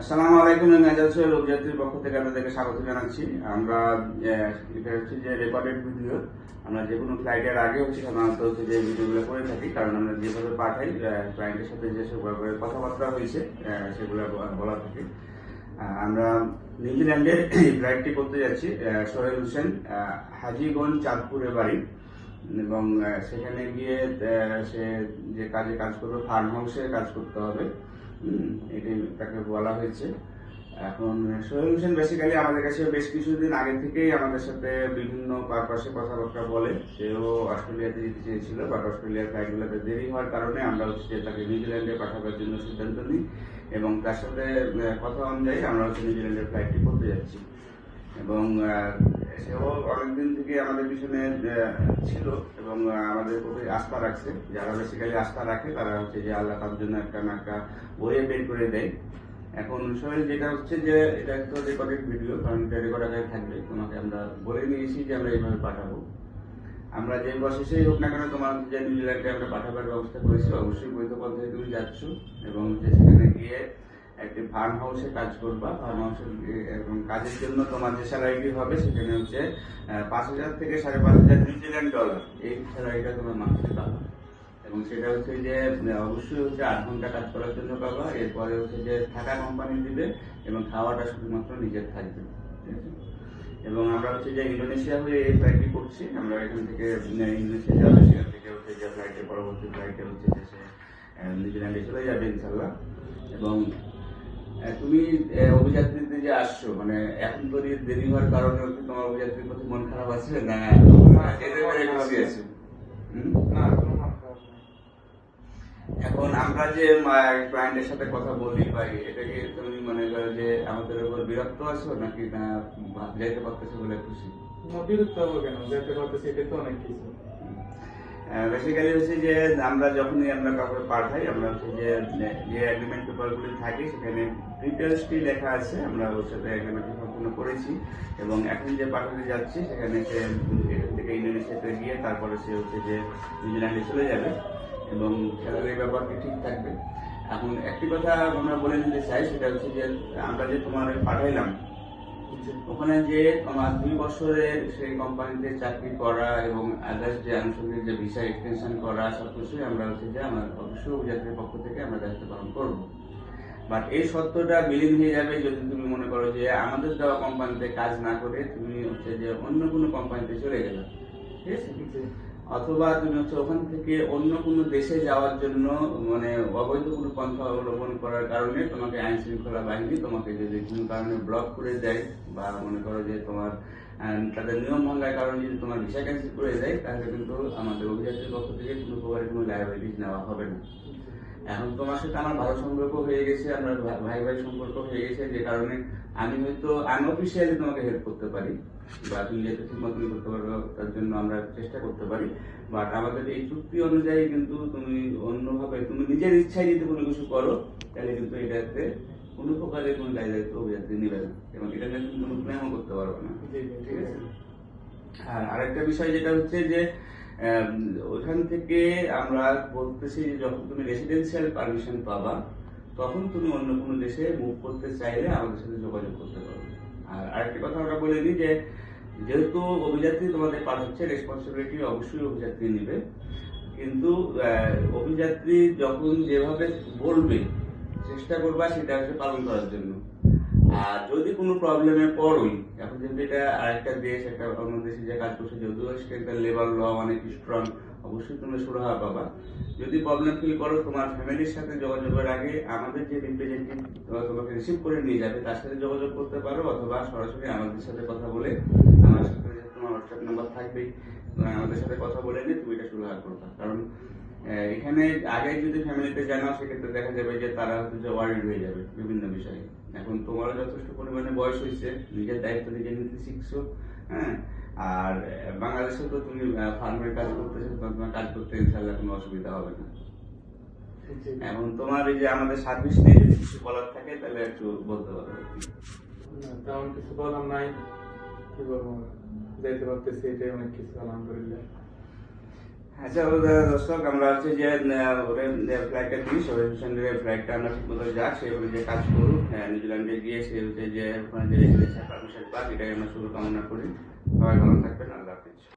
আসসালামু আলাইকুম, আমি আজাদ সোহেল পক্ষ থেকে আপনাদেরকে স্বাগত জানাচ্ছি। আমরা এটা হচ্ছে যে রেকর্ডেড ভিডিও আমরা যে কোনো ফ্লাইটের আগে হচ্ছে সাধারণত হচ্ছে যে ভিডিওগুলো করে থাকি, কারণ আমরা যেভাবে পাঠাই ক্লায়েন্টের সাথে যে সব কথাবার্তা হয়েছে সেগুলো বলা থাকে। আমরা নিউজিল্যান্ডের এই ফ্লাইটটি করতে যাচ্ছি সোহেল হোসেন হাজিগঞ্জ চাঁদপুরে বাড়ি। এবং সেখানে গিয়ে সে যে কাজে কাজ করবে ফার্ম হাউসে কাজ করতে হবে। তাকে বলা হয়েছে। এখন সোহেল হোসেন বেসিক্যালি আমাদের কাছে বেশ কিছুদিন আগে থেকেই আমাদের সাথে বিভিন্ন পারপাসে কথাবার্তা বলে। সেও অস্ট্রেলিয়াতে যেতে চেয়েছিল বাট অস্ট্রেলিয়ার ফ্লাইটগুলোতে দেরি হওয়ার কারণে আমরা হচ্ছে তাকে নিউজিল্যান্ডে পাঠাবার জন্য সিদ্ধান্ত নিই এবং তার সাথে কথা অনুযায়ী আমরা হচ্ছে নিউজিল্যান্ডের ফ্লাইটটি করতে যাচ্ছি। এবং সেও অনেকদিন থেকে আমাদের পিছনে ছিল এবং আমাদের প্রতি আস্থা রাখছে। যারা বেসিক্যালি আস্থা রাখে, তারা হচ্ছে যে আল্লাহ তার জন্য একটা না একটা বইয়ে বের করে দেয়। এখন সোহেল যেটা হচ্ছে যে, এটা একটা রেকর্ডেড ভিডিও কারণ এটা রেকর্ড আকারে থাকবে। তোমাকে আমরা বলে নিয়েছি যে আমরা এইভাবে পাঠাবো। আমরা যে প্রসেসেই হোক না কেন তোমার যে নিউজিল্যান্ডে আমরা পাঠাবার ব্যবস্থা করেছি, অবশ্যই বৈধ পদ্ধতি তুমি যাচ্ছ এবং সেখানে গিয়ে একটি ফার্ম হাউসে কাজ করবা ফার্ম হাউসের এবং কাজের জন্য তোমার যে স্যালারিটি হবে সেখানে হচ্ছে পাঁচ হাজার থেকে সাড়ে পাঁচ হাজার নিউজিল্যান্ড ডলার এই স্যালারিটা তোমার মাসে পাবা। এবং সেটা হচ্ছে যে অবশ্যই হচ্ছে আট ঘণ্টা কাজ করার জন্য পাবা, এরপরে হচ্ছে যে থাকা কোম্পানি দিবে এবং খাওয়াটা শুধুমাত্র নিজের থাকবে, ঠিক আছে? এবং আমরা হচ্ছে যে ইন্দোনেশিয়া হয়ে এই ফ্লাইটটি করছি, আমরা এখান থেকে ইন্দোনেশিয়া যাবে সেখান থেকে হচ্ছে যে ফ্লাইটে পরবর্তী ফ্লাইটে হচ্ছে যে নিউজিল্যান্ডে চলে যাবে ইনশাল্লাহ এবং তুমি অভিযাত্রীতে যে আসছো মানে এখন তো দেরি হওয়ার কারণে তোমার অভিযাত্রীর প্রতি মন খারাপ আছে না। এখন আমরা যে ক্লায়েন্টের সাথে কথা বলি বা এটাকে তুমি মনে করো যে আমাদের উপর বিরক্ত আছো নাকি না যাইতে পারতেছো বলে খুশি? বিরক্ত হব কেন? যেতে পারতেছি এটা তো অনেক কিছু। বেসিক্যালি হচ্ছে যে আমরা যখনই আমরা কাউকে পাঠাই, আমরা হচ্ছে যে যে এগ্রিমেন্ট পেপারগুলি থাকে, সেখানে ডিটেলসটি লেখা আছে, আমরা ওর সাথে এগ্রিমেন্ট সম্পূর্ণ করেছি। এবং এখন যে পাঠাতে যাচ্ছি, সেখানে সে থেকে ইন্দোনেশিয়াতে গিয়ে তারপরে সে হচ্ছে যে নিউজিল্যান্ডে চলে যাবে। এবং স্যালারির ব্যাপারটি ঠিক থাকবে? এখন একটি কথা আমরা বলে নিতে চাই, সেটা হচ্ছে যে আমরা যে তোমার পাঠাইলাম ওখানে যে তোমার দুই বছরের সেই কোম্পানিতে চাকরি করা এবং আদার্স যে আনুষঙ্গিক যে ভিসা এক্সটেনশন করা সব কিছুই আমরা হচ্ছে যে আমার অবশ্যই অভিযাত্রীর পক্ষ থেকে আমরা দায়িত্ব পালন করব। বাট এই সত্যটা বিলীন হয়ে যাবে যদি তুমি মনে করো যে আমাদের দেওয়া কোম্পানিতে কাজ না করে তুমি হচ্ছে যে অন্য কোনো কোম্পানিতে চলে গেলে। ঠিক আছে। অথবা তুমি হচ্ছে ওখান থেকে অন্য কোনো দেশে যাওয়ার জন্য মানে অবৈধ কোনো পন্থা অবলম্বন করার কারণে তোমাকে আইন শৃঙ্খলা বাহিনী তোমাকে যদি কোনো কারণে ব্লক করে দেয়, বা মনে করো যে তোমার তাদের নিয়ম ভাঙার কারণে যদি তোমার ভিসা ক্যান্সেল করে দেয়, তাহলে কিন্তু আমাদের অভিযাত্রীর পক্ষ থেকে কোনো প্রকারের কোনো লাইবিলিটিস নেওয়া হবে না। এখন তোমার সাথে আমার ভালো সম্পর্ক হয়ে গেছে আমরা ভাই ভাই সম্পর্ক হয়ে গেছে যে কারণে আমি হয়তো আনঅফিসিয়ালি তোমাকে হেল্প করতে পারি বা তুমি যেহেতু ঠিক মতন করতে পারো তার জন্য আমরা চেষ্টা করতে পারি বাট আমাদের এই চুক্তি অনুযায়ী কিন্তু তুমি অন্যভাবে তুমি নিজের ইচ্ছায় যদি কোনো কিছু করো তাহলে কিন্তু এটাতে কোনো প্রকারের কোনো দায় দায়িত্ব অভিযাত্রী নেবে না এবং এটা নিয়ে তুমি কোনো ক্লেমও করতে পারবে না। ঠিক আছে? আর আরেকটা বিষয় যেটা হচ্ছে যে ওখান থেকে আমরা বলতেছি যখন তুমি রেসিডেন্সিয়াল পারমিশন পাবা, তখন তুমি অন্য কোনো দেশে মুভ করতে চাইলে আমাদের সাথে যোগাযোগ করতে পারবে আর আরেকটি কথা আমরা বলে দিই যে, যেহেতু অভিযাত্রী তোমাদের পাঠাচ্ছে রেসপন্সিবিলিটি অবশ্যই অভিযাত্রী নেবে। কিন্তু অভিযাত্রী যখন যেভাবে বলবে, চেষ্টা করবা সেটা হচ্ছে পালন করার জন্য। আর যদি কোনো প্রবলেমে পড়োই, এখন যেহেতু এটা আরেকটা দেশ, একটা অন্য দেশে যে কাজ করছে, যদিও সেখানকার লেবার ল অনেক স্ট্রং অবশ্যই তুমি সুরাহা পাবা। যদি প্রবলেম ফিল করো, তোমার ফ্যামিলির সাথে যোগাযোগের আগে আমাদের যে রিপ্রেজেন্টেটিভ তোমাকে রিসিভ করে নিয়ে যাবে, তার সাথে যোগাযোগ করতে পারো, অথবা সরাসরি আমাদের সাথে কথা বলে, আমার সাথে তোমার হোয়াটসঅ্যাপ নাম্বার থাকবেই আমাদের সাথে কথা বলে নিয়ে তুমি এটা সুরাহা করবা। কারণ এখানে আগে যদি ফ্যামিলিতে জানাও সেক্ষেত্রে দেখা যাবে যে তারা হচ্ছে যে ওয়ারিড হয়ে যাবে বিভিন্ন বিষয়ে। এখন তোমারও যথেষ্ট পরিমাণে বয়স হয়েছে নিজের দায়িত্ব নিজে নিতে শিখছো হ্যাঁ? আর বাংলাদেশে তো তুমি ফার্মের কাজ করতেছো তোমার কাজ করতে ইনশাল্লাহ কোনো অসুবিধা হবে না। এখন তোমার এই যে আমাদের সার্ভিস নিয়ে যদি কিছু বলার থাকে তাহলে একটু বলতে পারো। তেমন কিছু বলার নাই। কি বলব? যাইতে পারতেছি এটাই অনেক কিছু আলহামদুলিল্লাহ। আচ্ছা দর্শক আমরা হচ্ছে যে ফ্লাইটটা দিই সবাই ফ্লাইটটা আমরা ঠিক সেই অনুযায়ী কাজ করুক হ্যাঁ, নিউজিল্যান্ডে গিয়ে সে হচ্ছে যে ওখানে যে পারমিশন পাক করি সবাই ভালো থাকবেন আল্লাহ